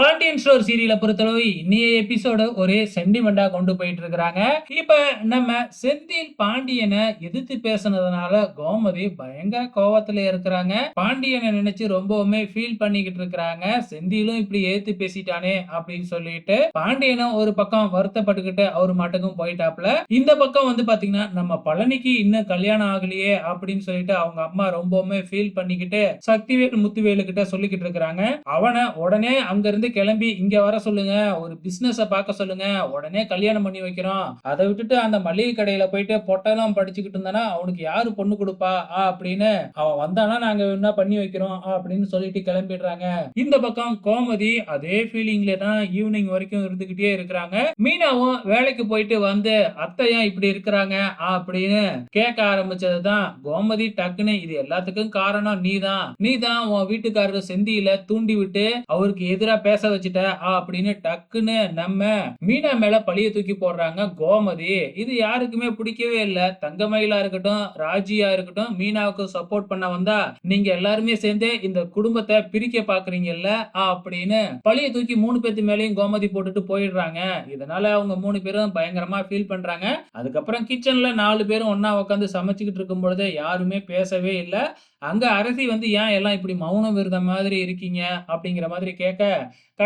But Pandian store சீரியலை பொறுத்தளவு இன்னைய எபிசோடு ஒரே சென்டிமெண்டா கொண்டு போயிட்டு இருக்கிறாங்க இப்ப நம்ம செந்தில் பாண்டியனை எதிர்த்து பேசுனதுனால கோமதி பயங்கர கோவத்துல இருக்கிறாங்க. பாண்டியனை நினைச்சு ரொம்பவுமே ஃபீல் பண்ணிக்கிட்டு இருக்கிறாங்க. செந்திலும் இப்படி ஏத்து பேசிட்டானே அப்படின்னு சொல்லிட்டு பாண்டியனும் ஒரு பக்கம் வருத்தப்பட்டுக்கிட்டு அவர் மாட்டுக்கும் போயிட்டாப்ல இந்த பக்கம் வந்து பாத்தீங்கன்னா நம்ம பழனிக்கு இன்னும் கல்யாணம் ஆகலையே அப்படின்னு சொல்லிட்டு அவங்க அம்மா ரொம்பவுமே ஃபீல் பண்ணிக்கிட்டு சக்திவேல் முத்துவேலு கிட்ட சொல்லிக்கிட்டு இருக்கிறாங்க. அவனை உடனே அங்க இருந்து கிளம்பி கிளம்பி இங்க வர சொல்லுங்க ஒரு பிசினஸ பார்க்க சொல்லுங்க உடனே கல்யாணம் பண்ணி வைக்கிறோம். அதை விட்டுட்டு அந்த மளிகை கடையில போயிட்டு பொட்டெல்லாம் படிச்சுக்கிட்டு இருந்தானா அவனுக்கு யாரு பொண்ணு கொடுப்பா? ஆ அப்படின்னு அவன் வந்தானா நாங்க என்ன பண்ணி வைக்கிறோம் அப்படின்னு சொல்லிட்டு கிளம்பிடுறாங்க. இந்த பக்கம் கோமதி அதே ஃபீலிங்ல தான் ஈவினிங் வரைக்கும் இருந்துகிட்டே இருக்கிறாங்க. மீனாவும் வேலைக்கு போயிட்டு வந்து அத்தை ஏன் இப்படி இருக்கிறாங்க? அப்படின்னு கேட்க ஆரம்பிச்சதுதான் கோமதி டக்குன்னு இது எல்லாத்துக்கும் காரணம் நீதான். நீதான் உன் வீட்டுக்காரர் செந்தியில தூண்டி விட்டு அவருக்கு எதிரா பேச வச்சுட்ட. அப்படின்னு டக்குன்னு நம்ம மீனா மேல பழிய தூக்கி போடுறாங்க கோமதி. இது யாருக்குமே பிடிக்கவே இல்ல. தங்கமயிலா இருக்கட்டும் ராஜியா இருக்கட்டும் மீனாவுக்கு சப்போர்ட் பண்ண வந்தா நீங்க எல்லாருமே சேர்ந்து இந்த குடும்பத்தை பிரிக்க பாக்குறீங்கல்ல அப்படின்னு பழிய தூக்கி மூணு பேத்து மேலயும் கோமதி போட்டுட்டு போயிடுறாங்க. இதனால அவங்க மூணு பேரும் பயங்கரமா ஃபீல் பண்றாங்க. அதுக்கப்புறம் கிச்சன்ல நாலு பேரும் ஒன்னா உட்காந்து சமைச்சுக்கிட்டு இருக்கும் பொழுது யாருமே பேசவே இல்லை. அங்க அரசி வந்து ஏன் எல்லாம் இப்படி மௌனம் விருத மாதிரி இருக்கீங்க? அப்படிங்கிற மாதிரி கேட்க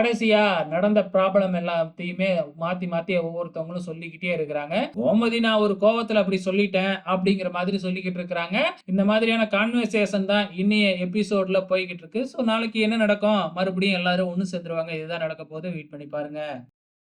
கடைசியா நடந்த ப்ராப்ளம் எல்லாத்தையுமே மாத்தி மாத்தி ஒவ்வொருத்தவங்களும் சொல்லிக்கிட்டே இருக்கிறாங்க. கோமதி நான் ஒரு கோவத்துல அப்படி சொல்லிட்டேன் அப்படிங்கிற மாதிரி சொல்லிக்கிட்டு இருக்கிறாங்க. இந்த மாதிரியான கான்வர்சேஷன் தான் இன்னைய எபிசோட்ல போய்கிட்டு இருக்கு. ஸோ நாளைக்கு என்ன நடக்கும்? மறுபடியும் எல்லாரும் ஒன்று சேர்ந்துருவாங்க. இதுதான் நடக்க போகுது. வெயிட் பண்ணி பாருங்க.